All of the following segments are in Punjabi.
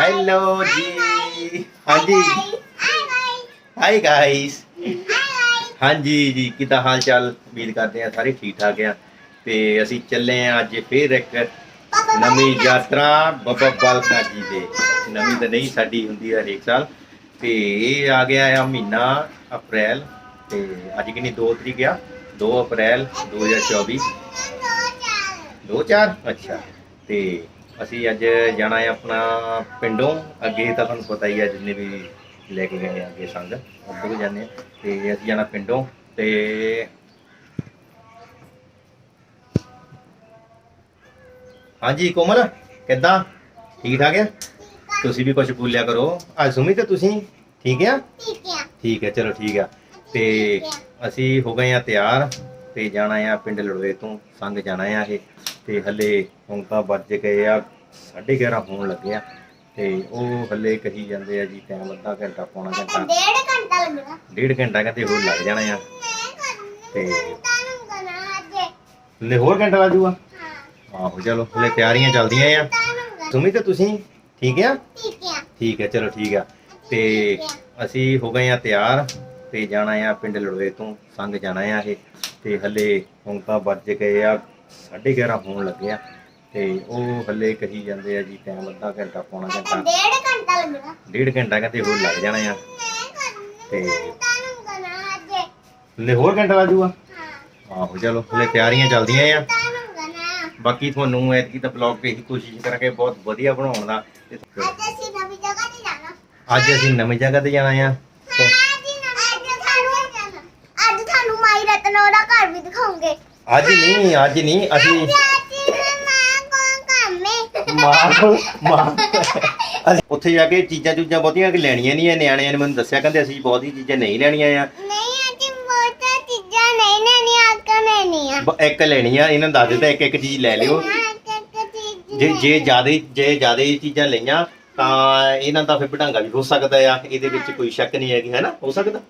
ਹੈਲੋ ਜੀ ਹਾਂਜੀ ਹਾਈ ਗਾਇਸ ਹਾਂਜੀ ਜੀ ਕਿਦਾਂ ਹਾਲ ਚਾਲ ਉਮੀਦ ਕਰਦੇ ਆ ਸਾਰੇ ਠੀਕ ਠਾਕ ਆ। ਤੇ ਅਸੀਂ ਚੱਲੇ ਆ ਅੱਜ ਫੇਰ ਇੱਕ ਨਵੀਂ ਯਾਤਰਾ ਬਾਬਾ ਬਾਲਕਨਾਥ ਜੀ ਦੇ। ਨਵੀਂ ਤਾਂ ਨਹੀਂ ਸਾਡੀ ਹੁੰਦੀ ਹੈ ਹਰੇਕ ਸਾਲ। ਤੇ ਇਹ ਆ ਗਿਆ ਆ ਮਹੀਨਾ ਅਪ੍ਰੈਲ। ਤੇ ਅੱਜ ਕਿੰਨੀ? 2 ਤਰੀਕ ਆ। 2 ਅਪ੍ਰੈਲ 2024 ਦੋ ਚਾਰ? ਅੱਛਾ। ਤੇ ਅਸੀਂ ਅੱਜ ਜਾਣਾ ਹੈ ਆਪਣਾ ਪਿੰਡੋਂ। ਅੱਗੇ ਤਾਂ ਤੁਹਾਨੂੰ ਪਤਾ ਹੀ ਹੈ ਜਿੰਨੇ ਵੀ ਲੈ ਕੇ ਗਏ ਆ ਅੱਗੇ ਸੰਗ ਉੱਧਰ ਵੀ ਜਾਂਦੇ ਆ। ਤੇ ਅਸੀਂ ਜਾਣਾ ਪਿੰਡੋਂ ਤੇ ਹਾਂਜੀ ਕੋਮਲ ਕਿੱਦਾਂ? ਠੀਕ ਠਾਕ ਹੈ? ਤੁਸੀਂ ਵੀ ਕੁਝ ਬੋਲਿਆ ਕਰੋ। ਅੱਜ ਸੁਮੀ ਤੇ ਤੁਸੀਂ? ਠੀਕ ਆ? ਠੀਕ ਹੈ ਚਲੋ ਠੀਕ ਆ। ਤੇ ਅਸੀਂ ਹੋ ਗਏ ਆ ਤਿਆਰ ਤੇ ਜਾਣਾ ਆ ਪਿੰਡ ਲੜਵੇ ਤੋਂ ਸੰਗ ਜਾਣਾ ਆ ਇਹ। ਤੇ ਹੱਲੇ ਹੁਣ ਤਾਂ ਵੱਜ ਗਏ ਆ 11:30 ਹੋਣ ਲੱਗੇ ਆ। ਤੇ ਉਹ ਹੱਲੇ ਕਹੀ ਜਾਂਦੇ ਆ ਜੀ ਟਾਈਮ ਅੱਧਾ ਘੰਟਾ ਪੌਣਾ ਘੰਟਾ। ਡੇਢ ਘੰਟਾ ਲੱਗਣਾ। ਡੇਢ ਘੰਟਾ ਕਹਿੰਦੇ ਹੋਰ ਲੱਗ ਜਾਣਾ ਆ। ਤੇ ਹੱਲੇ ਹੋਰ ਘੰਟਾ ਲੱਗੂਗਾ ਹਾਂ। ਆਹੋ ਚਲੋ ਹੱਲੇ ਤਿਆਰੀਆਂ ਚੱਲਦੀਆਂ ਆ। ਸੁਮੀ ਤੇ ਤੁਸੀਂ ਠੀਕ ਆ? ਠੀਕ ਹੈ ਠੀਕ ਹੈ ਚਲੋ ਠੀਕ ਆ। ਤੇ ਅਸੀਂ ਹੋ ਗਏ ਆ ਤਿਆਰ ਤੇ ਜਾਣਾ ਆ ਪਿੰਡ ਲੜਵੇ ਤੋਂ ਸੰਗ ਜਾਣਾ ਆ ਇਹ। ਤੇ ਹੱਲੇ ਹੁਣ ਤਾਂ ਵੱਜ ਗਏ ਆ 11:30 ਹੋਣ ਲੱਗੇ ਆ। ਤੇ ਉਹ ਹੱਲੇ ਕਹੀ ਜਾਂਦੇ ਆ ਜੀ ਟਾਈਮ ਅੱਧਾ ਘੰਟਾ ਪੌਣਾ ਘੰਟਾ। ਡੇਢ ਘੰਟਾ ਲੱਗਣਾ। ਡੇਢ ਘੰਟਾ ਕਹਿੰਦੇ ਹੋਰ ਲੱਗ ਜਾਣਾ ਆ। ਤੇ ਹੱਲੇ ਹੋਰ ਘੰਟਾ ਲੱਗੂਗਾ ਹਾਂ। ਆਹੋ ਚਲੋ ਹੱਲੇ ਤਿਆਰੀਆਂ ਚੱਲਦੀਆਂ ਆ। ਬਾਕੀ ਤੁਹਾਨੂੰ ਐਤਕੀ ਤਾਂ ਬਲੌਗ ਤੇ ਹੀ ਕੋਸ਼ਿਸ਼ ਕਰਾਂਗੇ ਬਹੁਤ ਵਧੀਆ ਬਣਾਉਣ ਦਾ। ਅੱਜ ਅਸੀਂ ਨਵੀਂ ਜਗ੍ਹਾ ਤੇ ਜਾਣਾ। ਅੱਜ ਅਸੀਂ ਨਵੀਂ ਜਗ੍ਹਾ ਤੇ ਜਾਣਾ ਆ। ਅੱਜ ਤੁਹਾਨੂੰ ਅੱਜ ਤੁਹਾਨੂੰ ਮਾਈ ਰਤਨੋ ਦਾ ਘਰ ਵੀ ਦਿਖਾਉਂਗੇ। ਅੱਜ ਨਹੀਂ ਅੱਜ ਨਹੀਂ ਅਸੀਂ ਅਸੀਂ ਉੱਥੇ ਜਾ ਕੇ ਚੀਜ਼ਾਂ ਚੂਜ਼ਾਂ ਬਹੁਤੀਆਂ ਕਿ ਲੈਣੀਆਂ ਨਹੀਂ ਆ ਨਿਆਣਿਆਂ ਨੇ ਮੈਨੂੰ ਦੱਸਿਆ ਕਹਿੰਦੇ ਅਸੀਂ ਬਹੁਤੀ ਚੀਜ਼ਾਂ ਨਹੀਂ ਲੈਣੀਆਂ ਆ। ਨਹੀਂ ਅੱਜ ਬਹੁਤਾ ਚੀਜ਼ਾਂ ਨਹੀਂ ਲੈਣੀਆਂ ਅੱਕਾ ਲੈਣੀਆਂ। ਬ- ਇੱਕ ਲੈਣੀ ਆ ਇਹਨਾਂ ਨੂੰ ਦੱਸ ਦਿੱਤਾ ਇੱਕ ਇੱਕ ਚੀਜ਼ ਲੈ ਲਿਓ। ਹਾਂ ਚੀਜ਼ ਜੇ ਜੇ ਜ਼ਿਆਦਾ ਜੇ ਜ਼ਿਆਦਾ ਚੀਜ਼ਾਂ ਲਈਆਂ ਤਾਂ ਇਹਨਾਂ ਦਾ ਫਿਰ ਵਡਾਂਗਾ ਵੀ ਹੋ ਸਕਦਾ ਆ। ਇਹਦੇ ਵਿੱਚ ਕੋਈ ਸ਼ੱਕ ਨਹੀਂ ਹੈਗੀ ਹੈ ਨਾ ਹੋ ਸਕਦਾ?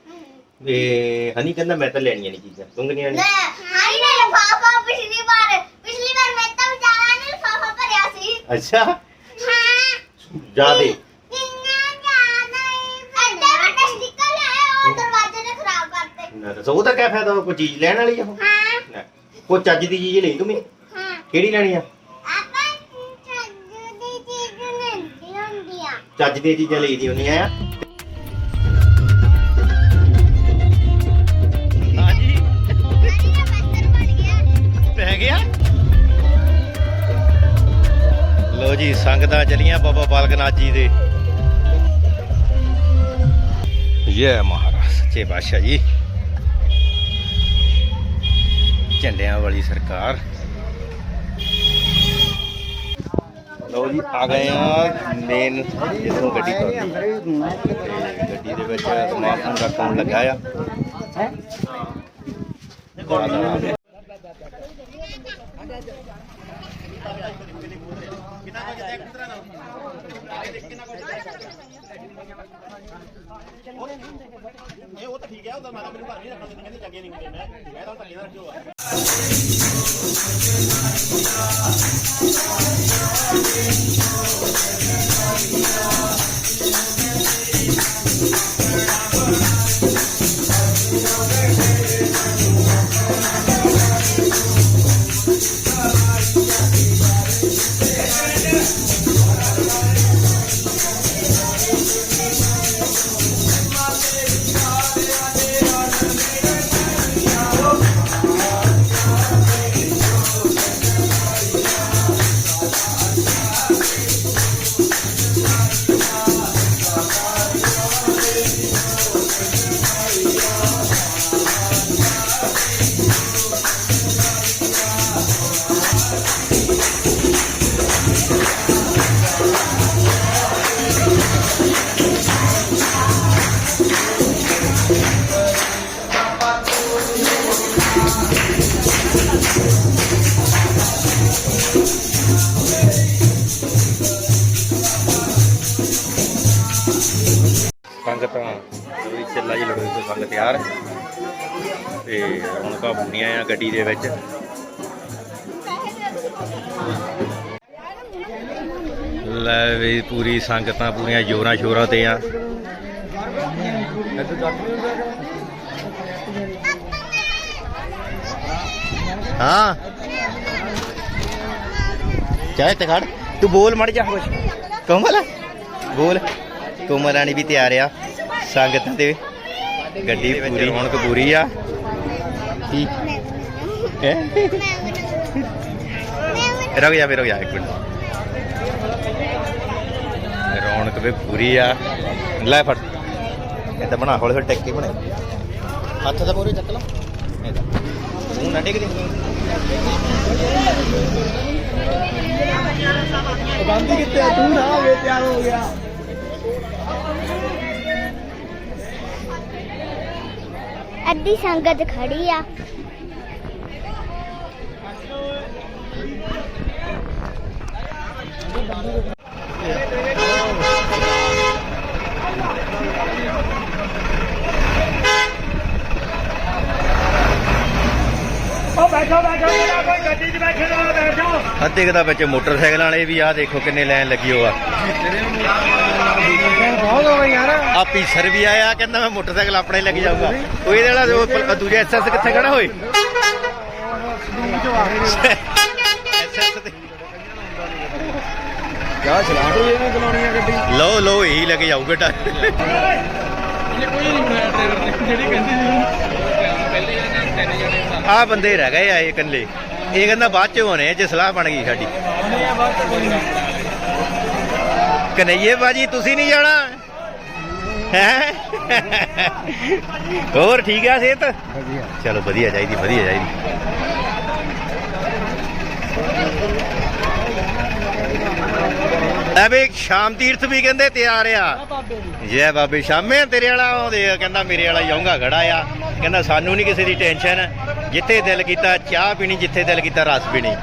ਤੇ ਹਨੀ ਕਹਿੰਦਾ ਮੈਂ ਤਾਂ ਲੈਣੀਆਂ ਨਹੀਂ ਚੀਜ਼ਾਂ ਤੂੰ ਨਹੀਂ। ਲੈ ਲੈਣੀ ਹਾਈ ਨੇ ਲਫਾਫਾ ਪਿਛਲੀ ਵਾਰ ਪਿਛਲੀ ਵਾਰ ਮੈਂ ਤਾਂ ਵਿਚਾਰਾ ਨੇ ਲਫਾਫਾ ਭਰਿਆ ਸੀ ਅੱਛਾ। ਹਾਂ ਜ਼ਿਆਦੇ। ਕਿੰਨਾ ਜ਼ਿਆਦਾ ਹੀ ਅੱਡੇ ਵੱਡੇ ਸਟicker ਲਾਇਆ ਉਹ ਦਰਵਾਜ਼ੇ ਨੇ ਖਰਾਬ ਕਰਤੇ ਨਾ ਦੱਸੋ ਉਹਦਾ ਕੀ ਫਾਇਦਾ ਕੋਈ ਚੀਜ਼ ਲੈਣ ਵਾਲੀ ਆ ਉਹ। ਹਾਂ। ਲੈ, ਕੋਈ ਚੱਜ ਦੀ ਚੀਜ਼ ਲਈ ਤੂੰ ਵੀ। ਹਾਂ। ਕਿਹੜੀ ਲੈਣੀ ਆ? ਆਪਾਂ ਚੱਜੂ ਦੀ ਚੀਜ਼ ਲੈਂਦੀ ਹੁੰਦੀ ਆ। ਚੱਜ ਦੀਆਂ ਚੀਜ਼ਾਂ ਲਈ ਦੀ ਹੁੰਦੀਆਂ ਆ। ਜੀ ਸੰਗਤਾਂ ਚਲੀਆਂ ਬਾਬਾ ਬਾਲਕਨਾਥ ਜੀ ਦੇ। ਜੈ ਮਹਾਰਾਜ। ਸੱਚੇ ਬਾਦਸ਼ਾਹ ਜੀ। ਝੰਡਿਆਂ ਵਾਲੀ ਸਰਕਾਰ। ਲੋ ਜੀ ਆ ਗਏ ਆ ਮੇਨ ਜਿੱਥੋਂ ਗੱਡੀ ਤੇ। ਗੱਡੀ ਦੇ ਵਿੱਚ ਸਮਾਨ ਕੰਮ ਲੱਗਾ ਆ। ਮੈਂ ਭਰਮੀ ਕਹਿੰਦੇ ਲੱਗੇ ਨੀ ਮੈਂ ਮੈਂ ਤਾਂ ਸੰਗਤਾਂ ਜੀ ਤਿਆਰ। ਤੇ ਰੌਣਕਾਂ ਪੂਰੀਆਂ ਆ ਗੱਡੀ ਦੇ ਵਿੱਚ। ਲੈ ਵੀ ਪੂਰੀ ਸੰਗਤਾਂ ਪੂਰੀਆਂ ਜੋਰਾਂ ਸ਼ੋਰਾਂ ਤੇ ਆ। ਹਾਂ। ਚਾਹੇ ਤੇ ਖੜ। ਤੂੰ ਬੋਲ ਮੜ ਜਾ। ਕੁਛ ਕੋਮਲ। ਬੋਲ। ਕੋਮਲ ਰਾਣੀ ਵੀ ਤਿਆਰ ਆ। ਸੰਗਤਾਂ ਤੇ। ਗੱਡੀ ਪੂਰੀ ਰੌਣਕ ਪੂਰੀ ਆ। ਕੀ? ਹੈ? ਰੁਕ ਜਾ ਫੇ ਰੁਕ ਜਾ ਇੱਕ ਮਿੰਟ। ਰੌਣਕ ਵੀ ਪੂਰੀ ਆ। ਲੈ ਫੜ। ਇਹ ਤਾਂ ਬਣਾ ਹੌਲੀ ਹੌਲੀ ਟੱਕ ਕੇ ਬਣਾ। ਹੱਥ ਦਾ ਪੂਰੇ ਚੱਕ ਲਾ। ਇਹ ਤਾਂ। ਮੂੰਹ ਨਾ ਡਿੱਗ ਦੇ ਗਾਂਧੀ ਕਿੱਥੇ ਤੂੰ ਨਾ ਹੋਵੇ ਤਿਆਰ ਹੋ ਗਿਆ। ਅੱਧੀ ਸੰਗਤ ਖੜੀ ਆ। ਉਹ ਬੈਠੋ ਬੈਠੋ ਜਿਹੜਾ ਕੋਈ ਗੱਡੀ 'ਚ ਬੈਠੇ ਨਾ ਬੈਠੋ। ਅੱਧੇ ਕੁ ਦਾ ਵਿੱਚ ਮੋਟਰਸਾਈਕਲ ਵਾਲੇ ਵੀ ਆ ਦੇਖੋ ਕਿੰਨੇ ਲਾਈਨ ਲੱਗੀ ਹੋ ਆ। ਬਹੁਤ ਹੋ ਗਈ ਯਾਰ। ਆ ਪੀਸਰ ਵੀ ਆਇਆ ਕਹਿੰਦਾ ਮੈਂ ਮੋਟਰਸਾਈਕਲ ਆਪਣੇ ਲੈ ਕੇ ਜਾਊਗਾ। ਉਹ ਇਹਦੇ ਵਾਲਾ ਉਹ ਦੂਜਾ ਐਸਐਸ ਕਿੱਥੇ ਖੜਾ ਹੋਏ? SS ਤੇ ਜਾ ਚਲਾ ਤੂੰ ਇਹਨੂੰ ਚਲਾਉਣੀ ਆ ਗੱਡੀ। ਲਓ ਲਓ ਇਹੀ ਲੈ ਕੇ ਜਾਊਗਾ ਟਾ ਇਹ ਕੋਈ ਨਹੀਂ ਬਣਾਇਆ ਡਰਾਈਵਰ ਨੇ ਜਿਹੜੀ ਕਹਿੰਦੀ ਸੀ ਆ ਬੰਦੇ ਰਹਿ ਗਏ ਆ ਇਹ ਇਕੱਲੇ। ਇਹ ਕਹਿੰਦਾ ਬਾਅਦ ਚ ਹੋਣੇ ਜੇ ਸਲਾਹ ਬਣ ਗਈ ਸਾਡੀ। ਕਨਈਏ ਬਾਜੀ ਤੁਸੀਂ ਨਹੀਂ ਜਾਣਾ? ਹੈ? ਹੋਰ ਠੀਕ ਆ ਸਿਹਤ? ਵਧੀਆ। ਚਲੋ ਵਧੀਆ ਚਾਹੀਦੀ ਵਧੀਆ ਚਾਹੀਦੀ। ਐ ਵੀ ਸ਼ਾਮ ਤੀਰਥ ਵੀ ਕਹਿੰਦੇ ਤਿਆਰ ਆ। ਜੈ ਬਾਬੇ ਸ਼ਾਮੇ ਤੇਰੇ ਵਾਲਾ ਆਉਂਦੇ ਆ ਕਹਿੰਦਾ ਮੇਰੇ ਵਾਲਾ ਜਾਊਂਗਾ ਖੜਾ ਆ। ਕਹਿੰਦਾ ਸਾਨੂੰ ਨਹੀਂ ਕਿਸੇ ਦੀ ਟੈਨਸ਼ਨ ਜਿੱਥੇ ਦਿਲ ਕੀਤਾ ਚਾਹ ਪੀਣੀ ਜਿੱਥੇ ਦਿਲ ਕੀਤਾ ਰਸ ਪੀਣੀ।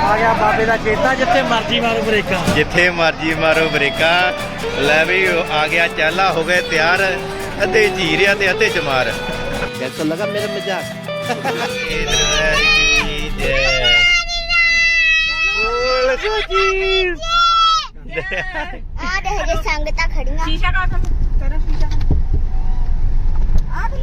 ਆ ਗਿਆ ਬਾਬੇ ਦਾ ਚੇਤਾ ਜਿੱਥੇ ਮਰਜ਼ੀ ਮਾਰੋ ਬ੍ਰੇਕਾਂ। ਜਿੱਥੇ ਮਰਜ਼ੀ ਮਾਰੋ ਬ੍ਰੇਕਾਂ। ਲੈ ਵੀ ਆ ਗਿਆ ਚਾਲਾ ਹੋ ਗਏ ਤਿਆਰ ਅੱਧੇ ਝੀਰਿਆ ਤੇ ਅੱਧੇ ਚਮਾਰ। ਕੈਸਾ ਲਗਾ ਮੇਰਾ ਮਜ਼ਾਕ। ਇਧਰ ਜੀ ਜੈ। ਬੋਲ ਸੋਚੀ ਆ ਦੇ ਜੇ ਸੰਗਤਾ ਖੜੀਆਂ। ਸ਼ੀਸ਼ਾ ਕਰ ਕਰ ਸ਼ੀਸ਼ਾ ਆ ਦੇ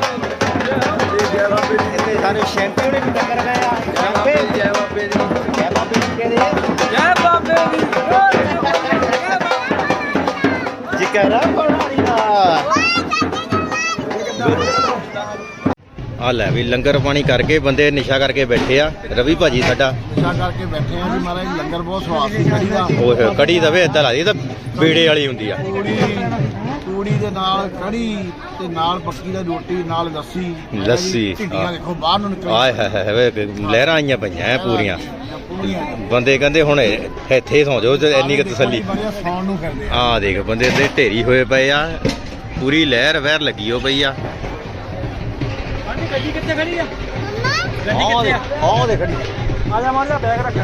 ਸਾਰੇ ਸ਼ੈਂਪੀ ਵੀ ਆ ਲੈ ਵੀ ਲੰਗਰ ਪਾਣੀ ਕਰਕੇ ਬੰਦੇ ਨਿਸ਼ਾ ਕਰਕੇ ਬੈਠੇ ਆ। ਰਵੀ ਭਾਜੀ ਸਾਡਾ। ਨਿਸ਼ਾ ਕਰਕੇ ਬੈਠੇ ਆ ਜੀ ਮਹਾਰਾਜ ਲੰਗਰ ਬਹੁਤ ਸਵਾਦ ਸੀ ਕੜੀ ਦਾ। ਓਏ ਕੜੀ ਦਵੇ ਇਦਾਂ ਲੱਗਦੀ ਤਾਂ ਬੇੜੇ ਵਾਲੀ ਹੁੰਦੀ ਆ। ਦੇ ਨਾਲ ਕੜੀ ਤੇ ਨਾਲ ਪੱਕੀ ਦਾ ਰੋਟੀ ਨਾਲ ਲੱਸੀ। ਲੱਸੀ, ਢਿੱਡੀਆਂ। ਦੇਖੋ ਬਾਹਰ ਨੂੰ ਨਿਕਲ। ਆਏ ਹਾਏ ਹਾਏ ਵੇ ਲਹਿਰਾਂ ਆਈਆਂ ਪਈਆਂ ਐ ਪੂਰੀਆਂ। ਪੂਰੀਆਂ ਬੰਦੇ ਕਹਿੰਦੇ ਹੁਣ ਇੱਥੇ ਸੌ ਜਾਓ ਤੇ ਇੰਨੀ ਕੁ ਤਸੱਲੀ। ਆ। ਆ ਦੇਖ ਬੰਦੇ ਤੇ ਢੇਰੀ ਹੋਏ ਪਏ ਆ ਪੂਰੀ ਲਹਿਰ ਵਹਿਰ ਲੱਗੀ ਹੋ ਪਈ ਆ। ਗੱਡੀ ਕਿੱਥੇ ਖੜੀ ਆ? ਗੱਡੀ ਆਹ ਕਿੱਥੇ ਆ? ਆਹ ਦੇ ਖੜੀ। ਆ ਜਾ ਮਾਰ ਜਾ ਬੈਗ ਰੱਖ।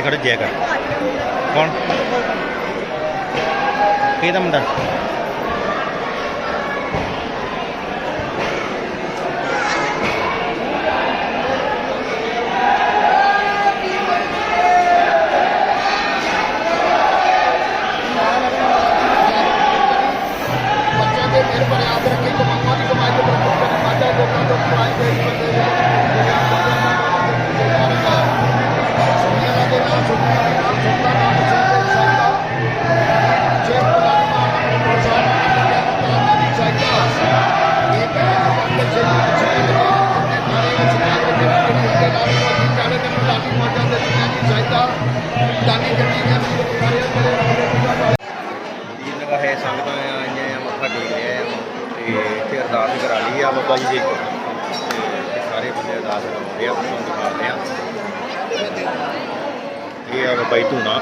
ਇੱਥੇ ਖੜੋ ਜੈ ਕਰ ਕੌਣ ਕਿਹਦਾ ਮੁੰਡਾ ਇਹ ਆ ਬਾਬਾ ਧੂਣਾ।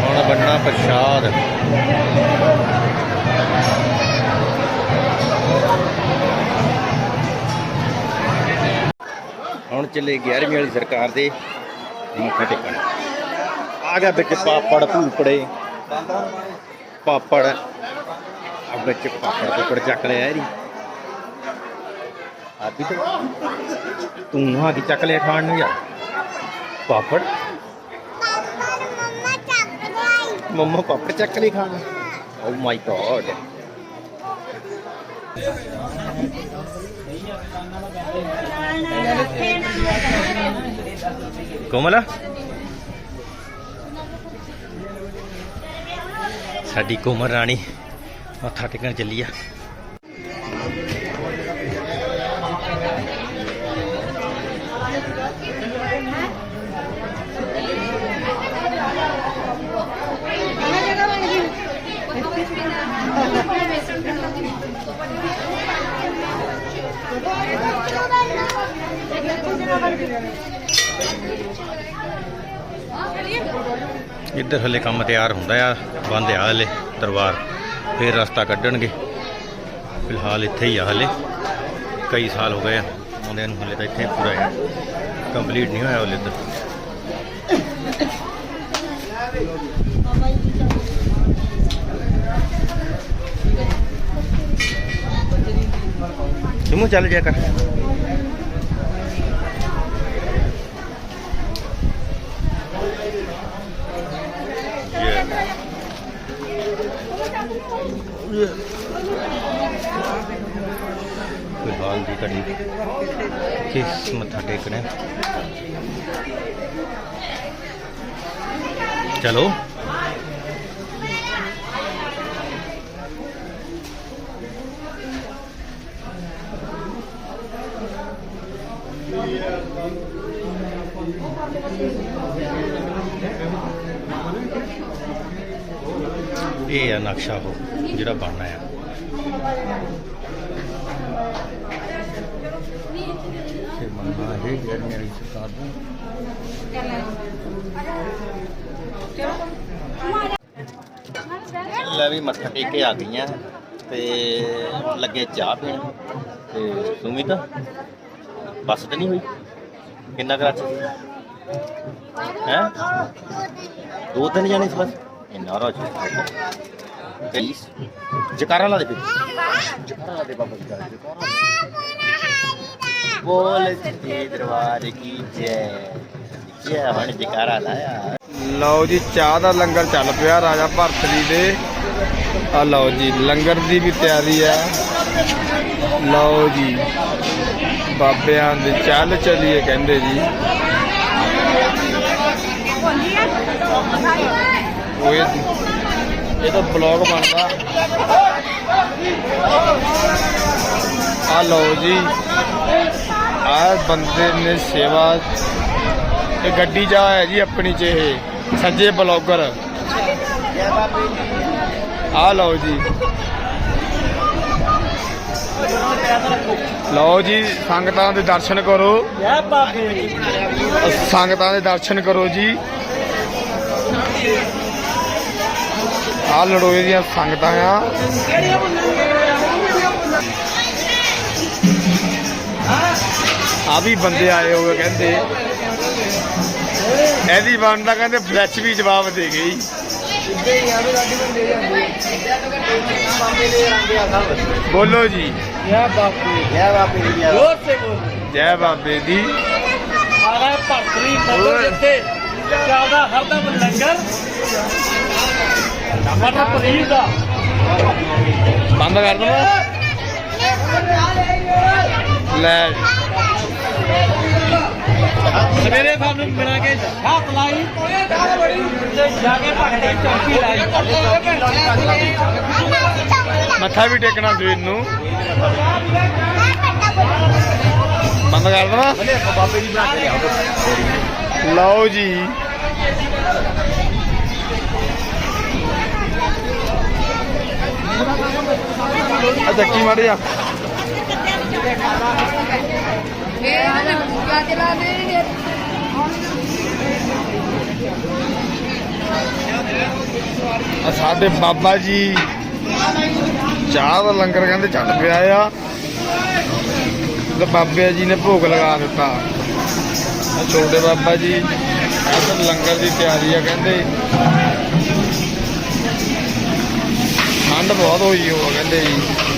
ਹੁਣ ਬਣਨਾ ਪ੍ਰਸ਼ਾਦ। ਹੁਣ ਚੱਲੇ 11ਵੀਂ ਵਾਲੀ ਸਰਕਾਰ ਦੇ। ਮੱਥਾ ਟੇਕਣ ਆ ਗਿਆ ਵਿੱਚ ਪਾਪੜ ਭੂਪੜੇ ਪਾਪੜ। ਆ ਵਿੱਚ ਪਾਪੜ ਭੂਪੜ ਚੱਕ ਲਿਆ ਇਹਦੀ। ਆ ਵੀ ਤੂੰ ਆ ਕੀ ਚੱਕ ਲਿਆ ਖਾਣ ਨੂੰ ਯਾਰ। ਪਾਪੜ? ਮੰਮਾ ਪਾਪੜ ਚੱਕ ਲਈ ਖਾਣ ਓ ਮਾਈ ਗॉड ਕੋਮਲਾ? ਸਾਡੀ ਕੋਮਲ ਰਾਣੀ ਮੱਥਾ ਟੇਕਣ ਚੱਲੀ ਆ। ਇੱਧਰ ਹਲੇ ਕੰਮ ਤਿਆਰ ਹੁੰਦਾ ਆ, ਬੰਦ ਆ ਹਲੇ ਦਰਬਾਰ, ਫੇਰ ਰਸਤਾ ਕੱਢਣਗੇ। ਫਿਲਹਾਲ ਇੱਥੇ ਹੀ ਆ ਹਲੇ, ਕਈ ਸਾਲ ਹੋ ਗਏ ਆ, ਆਉਂਦਿਆਂ ਨੂੰ ਹਲੇ ਤਾਂ ਇੱਥੇ ਪੂਰਾ ਹੈ ਕੰਪਲੀਟ ਨਹੀਂ ਹੋਇਆ ਹਲੇ ਇੱਧਰ। ਤੁਮੂ ਚੱਲ ਜਾ ਕਰ Yeah. ਫਿਲਹਾਲ ਦੀ ਕੜੀ ਕਿਸ ਮੱਥਾ ਟੇਕਣਾ ਚਲੋ। ਇਹ ਆ ਨਕਸ਼ਾ ਉਹ ਜਿਹੜਾ ਬਣਨਾ ਆ। ਤੇ ਹੈ ਗੈਰ ਮੇਰੀ ਸਰਕਾਰ ਦਾ ਲੈ ਵੀ ਮੱਥਾ ਟੇਕ ਕੇ ਆ ਗਈਆਂ ਤੇ ਲੱਗੇ ਚਾਹ ਪੀਣ। ਤੇ ਸੁਮਿਤ, ਬਸ ਤੇ ਨਹੀਂ ਹੋਈ? ਕਿੰਨਾ ਕਰਾਚ ਹੈ? ਦੋ ਦਿਨ ਜਾਣੇ ਸੀ ਬਸ? ਇੰਨਾ ਰਾਜ ਜਕਾਰਾ ਲਾ ਦੇ ਫਿਰ। ਜਕਾਰਾ ਲਾ ਦੇ ਬਾਬਾ ਜੀ, ਜਕਾਰਾ ਬੋਲ ਸੱਚੇ ਦਰਬਾਰ ਕੀ ਜੈ। ਜੈ ਹਣ ਜਕਾਰਾ ਲਾਇਆ? ਲਓ ਜੀ, ਚਾਹ ਦਾ ਲੰਗਰ ਚੱਲ ਪਿਆ ਰਾਜਾ ਭਰਤ ਜੀ ਦੇ। ਆ ਲਓ ਜੀ, ਲੰਗਰ ਦੀ ਵੀ ਤਿਆਰੀ ਆ। ਲਓ ਜੀ, ਬਾਬਿਆਂ ਦੇ ਚੱਲ ਚਲੀਏ ਕਹਿੰਦੇ ਜੀ। ਉਹ ਇਹ ਤਾਂ ਬਲੌਗ ਬਣਦਾ। ਆ ਲਓ ਜੀ ਆ ਬੰਦੇ ਨੇ ਸੇਵਾ, ਇਹ ਗੱਡੀ ਜਾ ਹੈ ਜੀ ਆਪਣੀ ਚ ਇਹ, ਸੱਜੇ ਬਲੌਗਰ। ਆ ਲਓ ਜੀ। ਲਓ ਜੀ, ਸੰਗਤਾਂ ਦੇ ਦਰਸ਼ਨ ਕਰੋ। ਸੰਗਤਾਂ ਦੇ ਦਰਸ਼ਨ ਕਰੋ ਜੀ। ਆ ਲੜੋਏ ਦੀਆਂ ਸੰਗਤਾਂ ਆ। ਆ ਵੀ ਬੰਦੇ ਆਏ ਹੋਏ ਕਹਿੰਦੇ। ਇਹਦੀ ਬਣਦਾ ਕਹਿੰਦੇ ਫਲੈਸ਼ ਵੀ ਜਵਾਬ ਦੇ ਗਈ ਬੋਲੋ ਜੀ। ਜੈ ਬਾਪੂ। ਜੈ ਬਾਪੂ ਜੀ ਜੈ ਜ਼ੋਰ ਸੇ ਬੋਲ। ਜੈ ਬਾਬੇ ਦੀ। ਭਰਤਰੀ ਮੰਦਰ ਚੱਲਦਾ ਹਰਦਮ ਲੰਗਰ ਮਟਰ ਪਨੀਰ ਦਾ। ਬੰਦ ਕਰ ਦਵਾਂ ਲੈ। ਸਵੇਰੇ ਸਾਨੂੰ ਮਿਲਾ ਕੇ ਹੱਥ ਲਾਈ ਜਾ ਕੇ ਭਗਤੇ ਚੌਕੀ ਲਾਈ। ਮੱਥਾ ਵੀ ਟੇਕਣਾ ਸਵੇਰ ਨੂੰ। ਬੰਦ ਕਰ ਦਵਾਂ ਬਾਬੇ ਦੀ ਬਣਾ ਕੇ ਲਿਆਓ ਲਓ ਜੀ ਆ। ਚੱਕੀ ਮਾੜੀ ਆ ਆ ਸਾਡੇ ਬਾਬਾ ਜੀ ਚਾਹ ਦਾ ਲੰਗਰ ਕਹਿੰਦੇ ਚੱਲ ਪਿਆ ਆ। ਤੇ ਬਾਬੇ ਜੀ ਨੇ ਭੋਗ ਲਗਾ ਦਿੱਤਾ। ਆ ਛੋਟੇ ਬਾਬਾ ਜੀ ਇੱਧਰ ਲੰਗਰ ਦੀ ਤਿਆਰੀ ਆ ਕਹਿੰਦੇ। ਠੰਡ ਬਹੁਤ ਹੋਈ ਹੋ ਕਹਿੰਦੇ ਜੀ।